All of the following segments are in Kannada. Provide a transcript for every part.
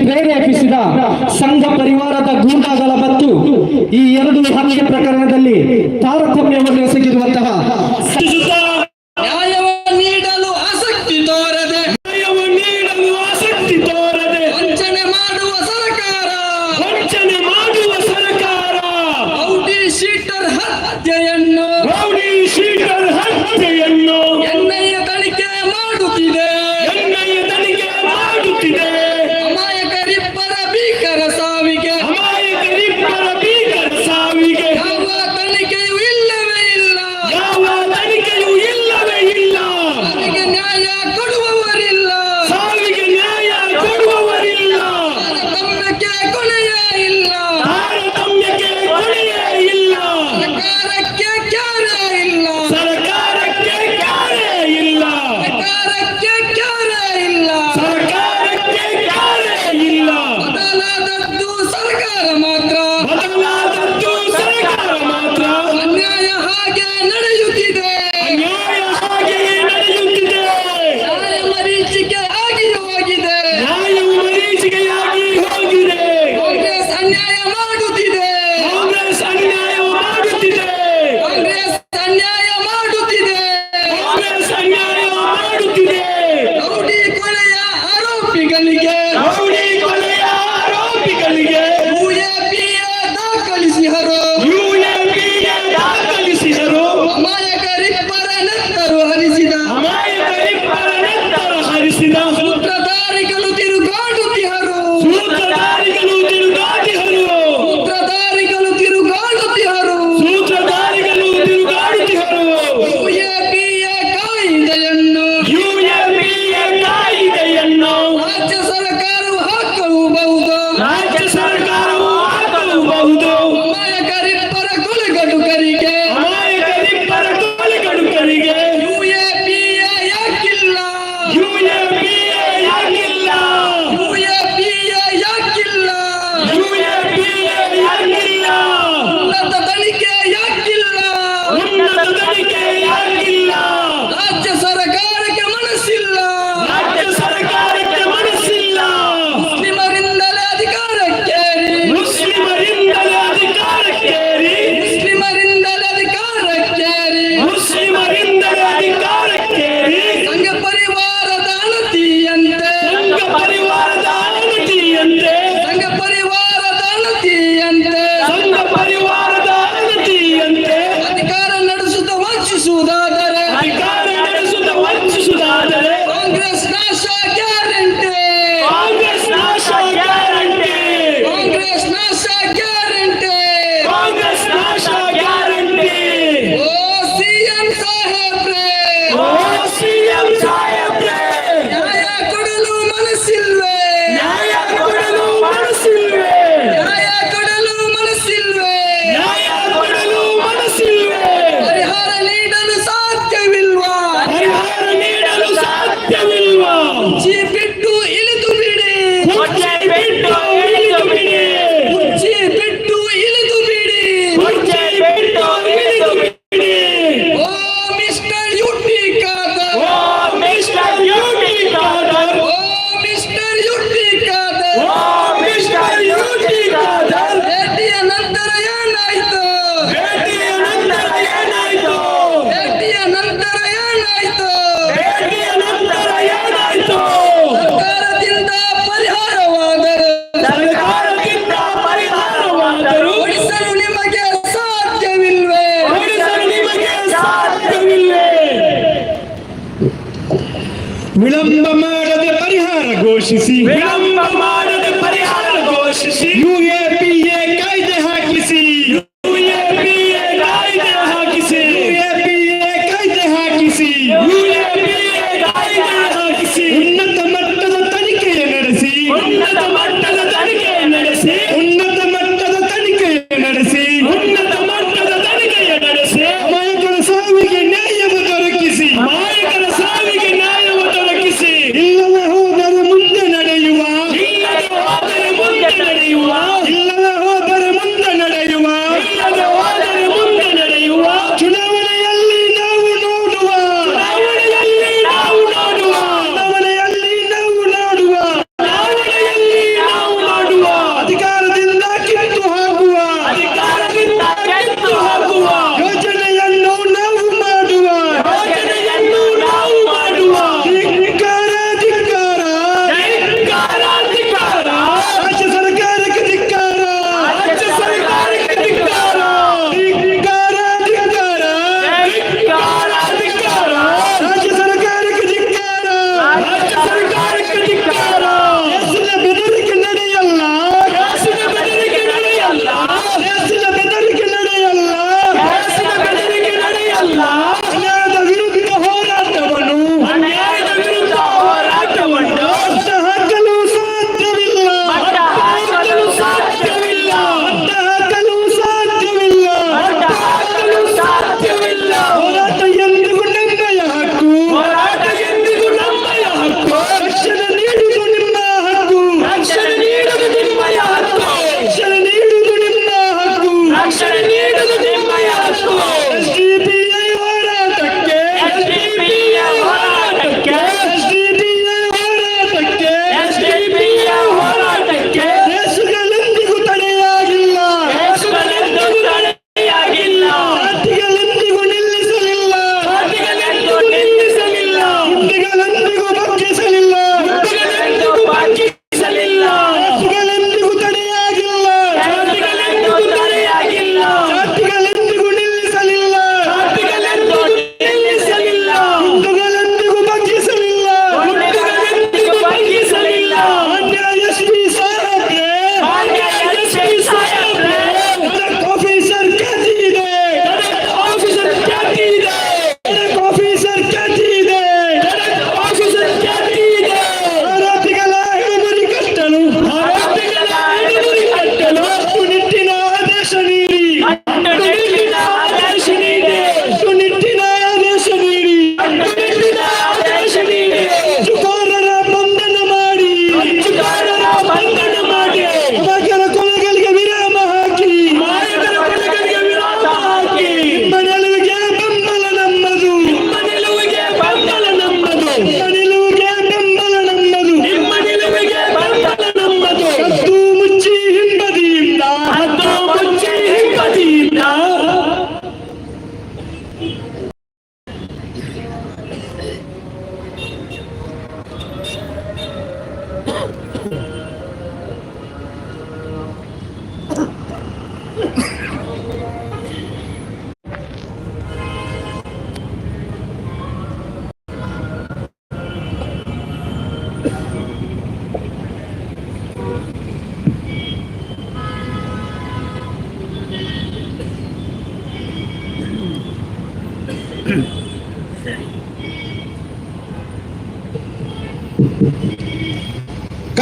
ಪ್ರೇರೇಪಿಸಿದ ಸಂಘ ಪರಿವಾರದ ಗೂಂಡಾಗಳ ಮತ್ತು ಈ ಎರಡು ಹತ್ಯೆ ಪ್ರಕರಣದಲ್ಲಿ ತಾರತಮ್ಯವನ್ನು ಎಸಗಿರುವಂತಹ ವಿಳಂಬ ಮಾಡದೆ ಪರಿಹಾರ ಘೋಷಿಸಿ. ವಿಳಂಬ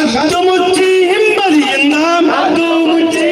عبد مجيهم بلي النام عبد مجيهم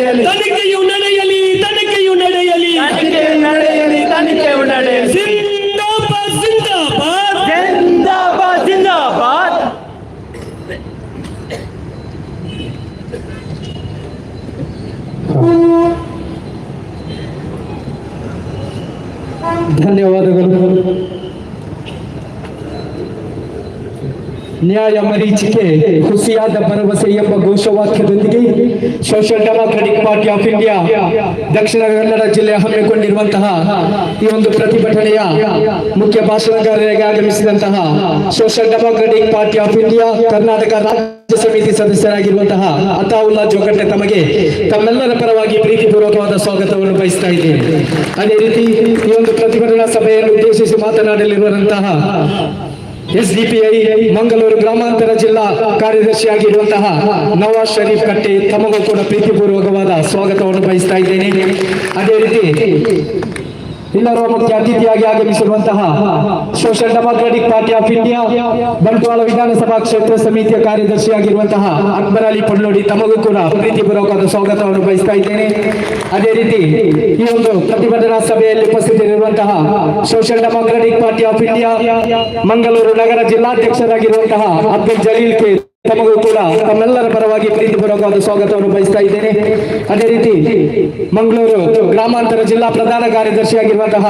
Sociales. ನ್ಯಾಯ ಮರೀಚಿಕೆ, ಹುಸಿಯಾದ ಭರವಸೆ ಎಂಬ ಘೋಷವಾಕ್ಯದೊಂದಿಗೆ Social Democratic Party of India Dakshina Kannada ಜಿಲ್ಲೆ ಹಮ್ಮಿಕೊಂಡಿರುವಂತಹ ಈ ಒಂದು ಪ್ರತಿಭಟನೆಯ ಮುಖ್ಯ ಭಾಷಣಕಾರರಿಗೆ ಆಗಮಿಸಿದಂತಹ Social Democratic Party of India Karnataka ರಾಜ್ಯ ಸಮಿತಿ ಸದಸ್ಯರಾಗಿರುವಂತಹ ಅತಾವುಲ್ಲಾ ಜೋಗಟ್ಟೆ ತಮಗೆ ತಮ್ಮೆಲ್ಲರ ಪರವಾಗಿ ಪ್ರೀತಿಪೂರ್ವಕವಾದ ಸ್ವಾಗತವನ್ನು ಬಯಸ್ತಾ ಇದ್ದೇನೆ. ಅದೇ ರೀತಿ ಈ ಒಂದು ಪ್ರತಿಭಟನಾ ಸಭೆಯನ್ನು ಉದ್ದೇಶಿಸಿ ಮಾತನಾಡಲಿರುವಂತಹ ಎಸ್ಡಿಪಿಐ ಮಂಗಳೂರು ಗ್ರಾಮಾಂತರ ಜಿಲ್ಲಾ ಕಾರ್ಯದರ್ಶಿಯಾಗಿರುವಂತಹ ನವಾಜ್ ಶರೀಫ್ ಕಟ್ಟೆ ತಮಗೂ ಕೂಡ ಪ್ರೀತಿಪೂರ್ವಕವಾದ ಸ್ವಾಗತವನ್ನು ಬಯಸ್ತಾ ಇದ್ದೇನೆ. ಅದೇ ರೀತಿ ಎಲ್ಲರೂ ಮುಖ್ಯ ಅತಿಥಿಯಾಗಿ ಆಗಮಿಸಿರುವಂತಹ Social Democratic Party of India Bantwal ವಿಧಾನಸಭಾ ಕ್ಷೇತ್ರ ಸಮಿತಿಯ ಕಾರ್ಯದರ್ಶಿಯಾಗಿರುವಂತಹ ಅಕ್ಬರ್ ಅಲಿ ಪಳ್ಳೋಡಿ ತಮಗೂ ಕೂಡ ಪ್ರೀತಿಪೂರ್ವಕವಾದ ಸ್ವಾಗತವನ್ನು ಬಯಸ್ತಾ ಇದ್ದೇನೆ. ಅದೇ ರೀತಿ ಈ ಒಂದು ಪ್ರತಿಭಟನಾ ಸಭೆಯಲ್ಲಿ ಉಪಸ್ಥಿತರಿರುವಂತಹ Social Democratic Party of India Mangaluru ನಗರ ಜಿಲ್ಲಾಧ್ಯಕ್ಷರಾಗಿರುವಂತಹ ಅಬ್ದುಲ್ ಜಲೀಲ್ ಕೆ ತಮಗೂ ಕೂಡ ತಮ್ಮೆಲ್ಲರ ಪರವಾಗಿ ಪ್ರೀತಿಪೂರ್ವಕವಾದ ಸ್ವಾಗತವನ್ನು ಬಯಸ್ತಾ ಇದ್ದೇನೆ. ಅದೇ ರೀತಿ ಮಂಗಳೂರು ಗ್ರಾಮಾಂತರ ಜಿಲ್ಲಾ ಪ್ರಧಾನ ಕಾರ್ಯದರ್ಶಿಯಾಗಿರುವಂತಹ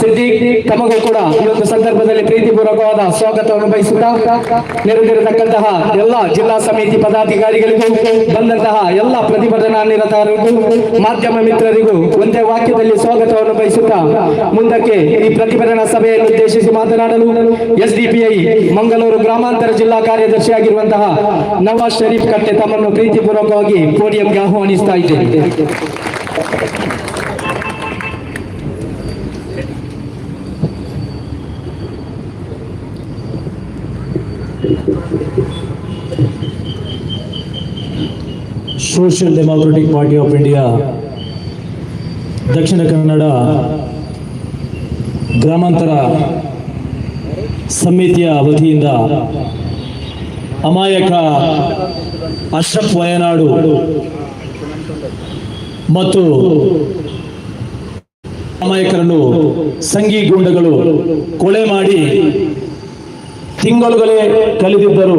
ಸಿದ್ದೀಕ್ ತಮಗೂ ಕೂಡ ಈ ಒಂದು ಸಂದರ್ಭದಲ್ಲಿ ಪ್ರೀತಿಪೂರ್ವಕವಾದ ಸ್ವಾಗತವನ್ನು ಬಯಸುತ್ತಾ ನೆರೆದಿರತಕ್ಕಂತಹ ಎಲ್ಲ ಜಿಲ್ಲಾ ಸಮಿತಿ ಪದಾಧಿಕಾರಿಗಳಿಗೂ, ಬಂದಂತಹ ಎಲ್ಲ ಪ್ರತಿಭಟನಾ ನಿರತರಿಗೂ, ಮಾಧ್ಯಮ ಮಿತ್ರರಿಗೂ ಒಂದೇ ವಾಕ್ಯದಲ್ಲಿ ಸ್ವಾಗತವನ್ನು ಬಯಸುತ್ತಾ ಮುಂದಕ್ಕೆ ಈ ಪ್ರತಿಭಟನಾ ಸಭೆಯನ್ನು ಉದ್ದೇಶಿಸಿ ಮಾತನಾಡಲು ಎಸ್ಡಿಪಿಐ ಮಂಗಳೂರು ಗ್ರಾಮಾಂತರ ಜಿಲ್ಲಾ ಕಾರ್ಯದರ್ಶಿಯಾಗಿರುವಂತಹ ನವಾಜ್ ಶರೀಫ್ ಕಟ್ಟೆ ತಮ್ಮನ್ನು ಪ್ರೀತಿಪೂರ್ವಕವಾಗಿ ಪೋಡಿಯಂಗೆ ಆಹ್ವಾನಿಸ್ತಾ ಇದ್ದೇನೆ. Social Democratic Party of India, Dakshina Kannada ಗ್ರಾಮಾಂತರ ಸಮಿತಿಯ ವತಿಯಿಂದ ಅಮಾಯಕ ಅಶ್ರಫ್ ವಯನಾಡು ಮತ್ತು ಅಮಾಯಕರನ್ನು ಸಂಘಿ ಗೂಂಡಗಳು ಕೊಲೆ ಮಾಡಿ ತಿಂಗಳುಗಳೇ ಕಳೆದಿದ್ದರು.